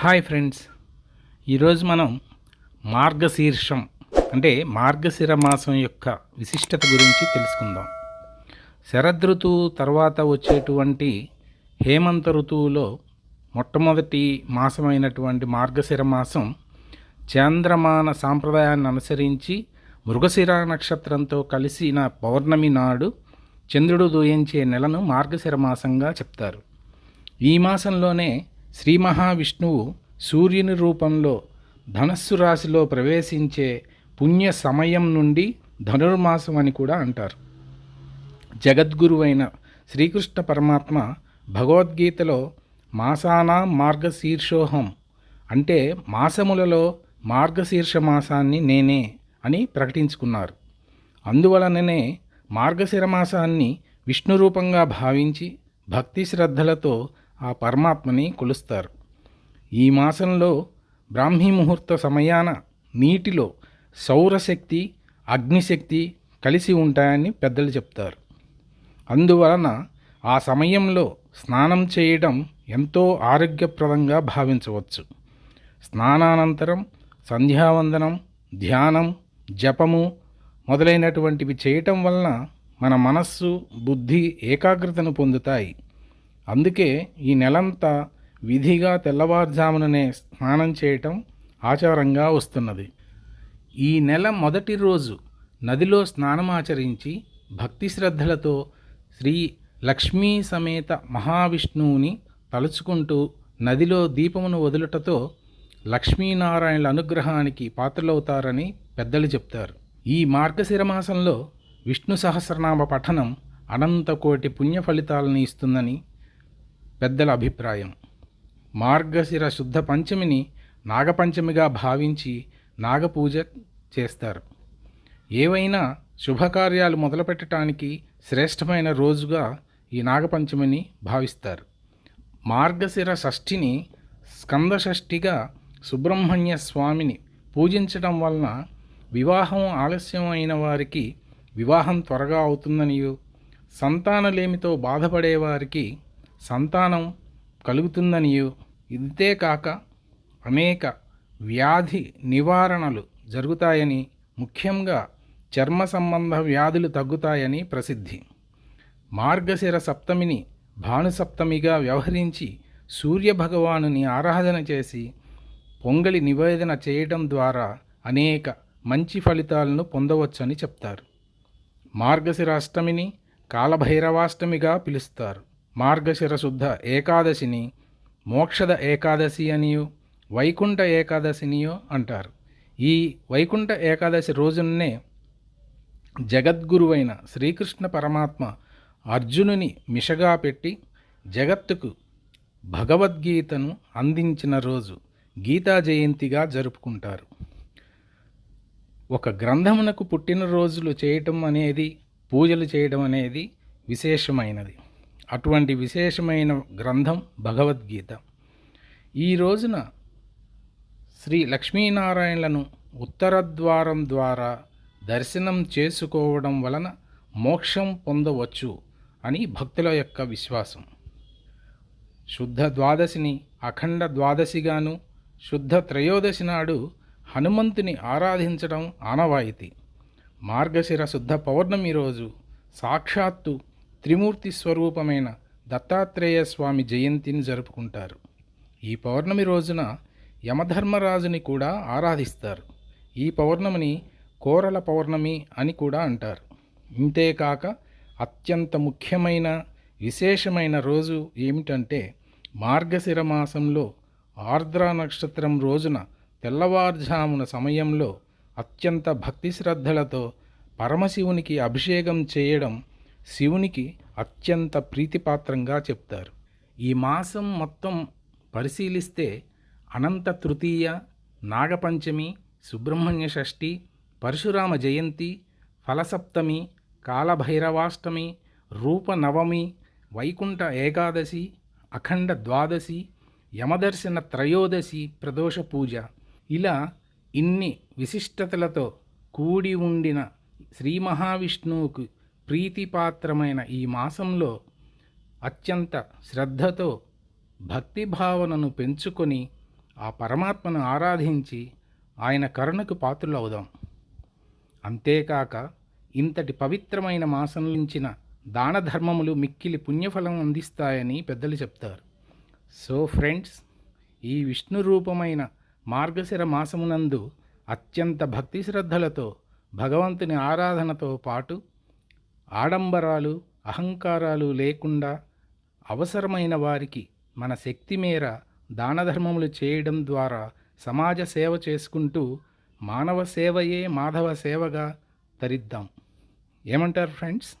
Hi friends. ఈరోజు మనం మార్గశీర్షం అంటే మార్గశిర మాసం యొక్క విశిష్టత గురించి తెలుసుకుందాం. శరదృతువు తర్వాత వచ్చేటువంటి హేమంత ఋతువులో మొట్టమొదటి మాసమైనటువంటి మార్గశిర మాసం చాంద్రమాన సాంప్రదాయాన్ని అనుసరించి మృగశిర నక్షత్రంతో కలిసిన పౌర్ణమి నాడు చంద్రుడు దూయించే నెలను మార్గశిర మాసంగా చెప్తారు. ఈ మాసంలోనే శ్రీ మహావిష్ణువు సూర్యుని రూపంలో ధనస్సు రాశిలో ప్రవేశించే పుణ్య సమయం నుండి ధనుర్మాసం అని కూడా అంటారు. జగద్గురువైన శ్రీకృష్ణ పరమాత్మ భగవద్గీతలో మాసానా మార్గశీర్షోహం అంటే మాసములలో మార్గశీర్ష మాసాన్ని నేనే అని ప్రకటించుకున్నారు. అందువలననే మార్గశిర మాసాన్ని విష్ణు రూపంగా భావించి భక్తి శ్రద్ధలతో ఆ పరమాత్మని కొలుస్తారు. ఈ మాసంలో బ్రాహ్మీ ముహూర్త సమయాన నీటిలో సౌరశక్తి అగ్నిశక్తి కలిసి ఉంటాయని పెద్దలు చెప్తారు. అందువలన ఆ సమయంలో స్నానం చేయడం ఎంతో ఆరోగ్యప్రదంగా భావించవచ్చు. స్నానానంతరం సంధ్యావందనం ధ్యానం జపము మొదలైనటువంటివి చేయటం వలన మన మనస్సు బుద్ధి ఏకాగ్రతను పొందుతాయి. అందుకే ఈ నెలంతా విధిగా తెల్లవారుజాముననే స్నానం చేయటం ఆచారంగా వస్తున్నది. ఈ నెల మొదటి రోజు నదిలో స్నానమాచరించి భక్తి శ్రద్ధలతో శ్రీ లక్ష్మీ సమేత మహావిష్ణువుని తలుచుకుంటూ నదిలో దీపమును వదులుటతో లక్ష్మీనారాయణుల అనుగ్రహానికి పాత్రలవుతారని పెద్దలు చెప్తారు. ఈ మార్గశిర మాసంలో విష్ణు సహస్రనామ పఠనం అనంత కోటి పుణ్య ఫలితాలను ఇస్తుందని పెద్దల అభిప్రాయం. మార్గశిర శుద్ధ పంచమిని నాగపంచమిగా భావించి నాగపూజ చేస్తారు. ఏవైనా శుభకార్యాలు మొదలుపెట్టడానికి శ్రేష్టమైన రోజుగా ఈ నాగపంచమిని భావిస్తారు. మార్గశిర షష్ఠిని స్కందషష్ఠిగా సుబ్రహ్మణ్య స్వామిని పూజించడం వలన వివాహం ఆలస్యం అయిన వారికి వివాహం త్వరగా అవుతుందనియు సంతానలేమితో బాధపడేవారికి సంతానం కలుగుతుందనియు ఇంతే కాక అనేక వ్యాధి నివారణలు జరుగుతాయని ముఖ్యంగా చర్మ సంబంధ వ్యాధులు తగ్గుతాయని ప్రసిద్ధి. మార్గశిర సప్తమిని భానుసప్తమిగా వ్యవహరించి సూర్యభగవానుని ఆరాధన చేసి పొంగలి నివేదన చేయడం ద్వారా అనేక మంచి ఫలితాలను పొందవచ్చని చెప్తారు. మార్గశిర అష్టమిని కాలభైరవాష్టమిగా పిలుస్తారు. మార్గశిర శుద్ధ ఏకాదశిని మోక్షద ఏకాదశి అనియు వైకుంఠ ఏకాదశినియో అంటారు. ఈ వైకుంఠ ఏకాదశి రోజున్నే జగద్గురువైన శ్రీకృష్ణ పరమాత్మ అర్జునుని మిషగా పెట్టి జగత్తుకు భగవద్గీతను అందించిన రోజు గీతా జయంతిగా జరుపుకుంటారు. ఒక గ్రంథమునకు పుట్టినరోజులు చేయటం అనేది పూజలు చేయడం అనేది విశేషమైనది. అటువంటి విశేషమైన గ్రంథం భగవద్గీత. ఈ రోజున శ్రీ లక్ష్మీనారాయణలను ఉత్తరద్వారం ద్వారా దర్శనం చేసుకోవడం వలన మోక్షం పొందవచ్చు అని భక్తుల యొక్క విశ్వాసం. శుద్ధ ద్వాదశిని అఖండ ద్వాదశిగాను శుద్ధ త్రయోదశి నాడు హనుమంతుని ఆరాధించడం ఆనవాయితీ. మార్గశిర శుద్ధ పౌర్ణమి రోజు సాక్షాత్తు త్రిమూర్తి స్వరూపమైన దత్తాత్రేయ స్వామి జయంతిని జరుపుకుంటారు. ఈ పౌర్ణమి రోజున యమధర్మరాజుని కూడా ఆరాధిస్తారు. ఈ పౌర్ణమిని కోరల పౌర్ణమి అని కూడా అంటారు. ఇంతేకాక అత్యంత ముఖ్యమైన విశేషమైన రోజు ఏమిటంటే మార్గశిర మాసంలో ఆర్ద్ర నక్షత్రం రోజున తెల్లవారుజామున సమయంలో అత్యంత భక్తి శ్రద్ధలతో పరమశివునికి అభిషేకం చేయడం శివునికి అత్యంత ప్రీతిపాత్రంగా చెప్తారు. ఈ మాసం మొత్తం పరిశీలిస్తే అనంత తృతీయ నాగపంచమి సుబ్రహ్మణ్య షష్ఠి పరశురామ జయంతి ఫలసప్తమి కాలభైరవాష్టమి రూపనవమి వైకుంఠ ఏకాదశి అఖండ ద్వాదశి యమదర్శన త్రయోదశి ప్రదోష పూజ. ఇలా ఇన్ని విశిష్టతలతో కూడి ఉండిన శ్రీ మహావిష్ణువుకు ప్రీతిపాత్రమైన ఈ మాసంలో అత్యంత శ్రద్ధతో భక్తి భావనను పెంచుకొని ఆ పరమాత్మను ఆరాధించి ఆయన కరుణకు పాత్రులవుదాం. అంతేకాక ఇంతటి పవిత్రమైన మాసంలోంచిన దాన ధర్మములు మిక్కిలి పుణ్యఫలం అందిస్తాయని పెద్దలు చెప్తారు. సో ఫ్రెండ్స్ ఈ విష్ణు రూపమైన మార్గశిర మాసమునందు అత్యంత భక్తి శ్రద్ధలతో భగవంతుని ఆరాధనతో పాటు ఆడంబరాలు అహంకారాలు లేకుండా అవసరమైన వారికి మన శక్తి మేర దానధర్మములు చేయడం ద్వారా సమాజ సేవ చేసుకుంటూ మానవ సేవయే మాధవ సేవగా తరిద్దాం. ఏమంటారు ఫ్రెండ్స్?